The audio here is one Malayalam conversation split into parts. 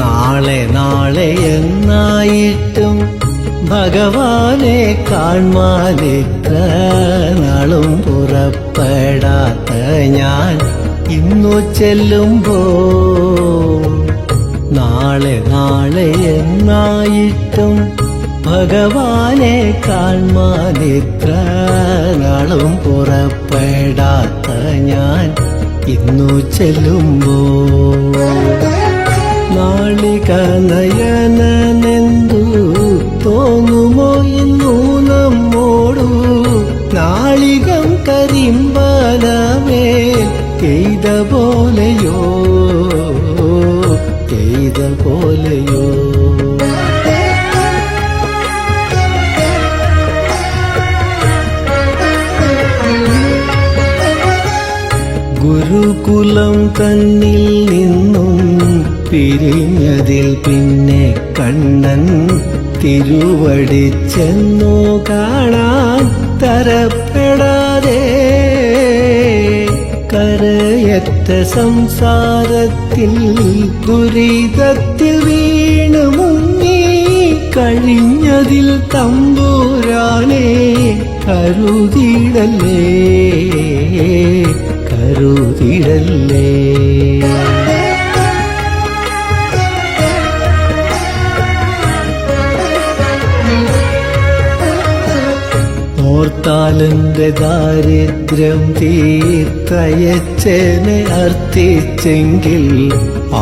നാളെ നാളെ എന്നായിട്ടും ഭഗവാനെ കാൺമാനിത്ര നാളും പുറപ്പെടാത്ത ഞാൻ ഇന്നു ചെല്ലുമ്പോ നാളെ നാളെ എന്നായിട്ടും ഭഗവാനെ കാൺമാനിത്ര നാളും പുറപ്പെടാത്ത ഞാൻ ഇന്നു ചെല്ലുമ്പോ നാളിക നയനെന്തു തോന്നുമോ ഇന്നു നമ്മോടു? നാളികം കരിമ്പലമേ ചെയ്ത പോലെയോ? ചെയ്ത പോലെയോ? ഗുരുകുലം തന്നിൽ നിന്നും പിരിഞ്ഞതിൽ പിന്നെ കണ്ണൻ തിരുവടി ചെന്നു കാണാൻ തരപ്പെടാതെ കരയറ്റ സംസാരത്തിൽ ദുരിതത്തിൽ വീണു മുങ്ങി കഴിഞ്ഞതിൽ തമ്പൂരാനെ കരുതിടല്ലേ കരുതിടല്ലേ ഓർത്താലെന്റെ ദാരിദ്ര്യം തീർത്തയച്ചനെ അർത്ഥിച്ചെങ്കിൽ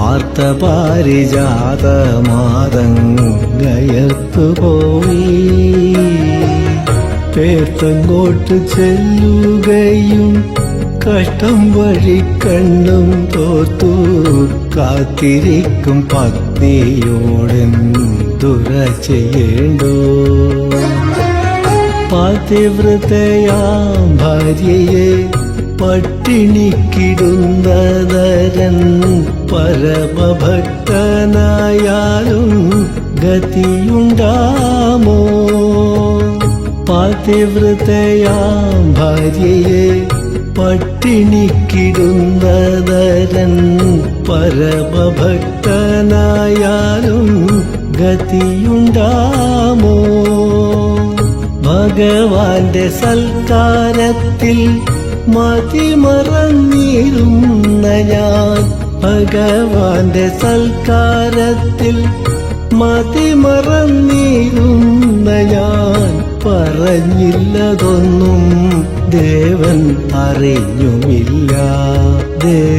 ആർത്ത പാരിജാതമാതങ്ങയത്തുപോയി പേർത്തങ്ങോട്ട് ചെല്ലുകയും കഷ്ടം വഴി കണ്ണും തോർത്തു കാത്തിരിക്കും പത്നിയോടെന്തുര ചെയ്യേണ്ടോ. പതിവ്രതയാം ഭാര്യയെ പട്ടിണിക്കിടുന്നതരൻ പരമഭക്തനായാലും ഗതിയുണ്ടാമോ? പതിവ്രതയാം ഭാര്യയെ പട്ടിണിക്കിടുന്നതരൻ പരമഭക്തനായാലും ഗതിയുണ്ടാമോ ഭഗവാന്റെ സൽക്കാരത്തിൽ മതിമറന്നിരുന്ന ഞാൻ ഭഗവാന്റെ സൽക്കാരത്തിൽ മതിമറന്നിരുന്ന ഞാൻ പറഞ്ഞില്ലതൊന്നും ദേവൻ അറിഞ്ഞുമില്ല ദേവൻ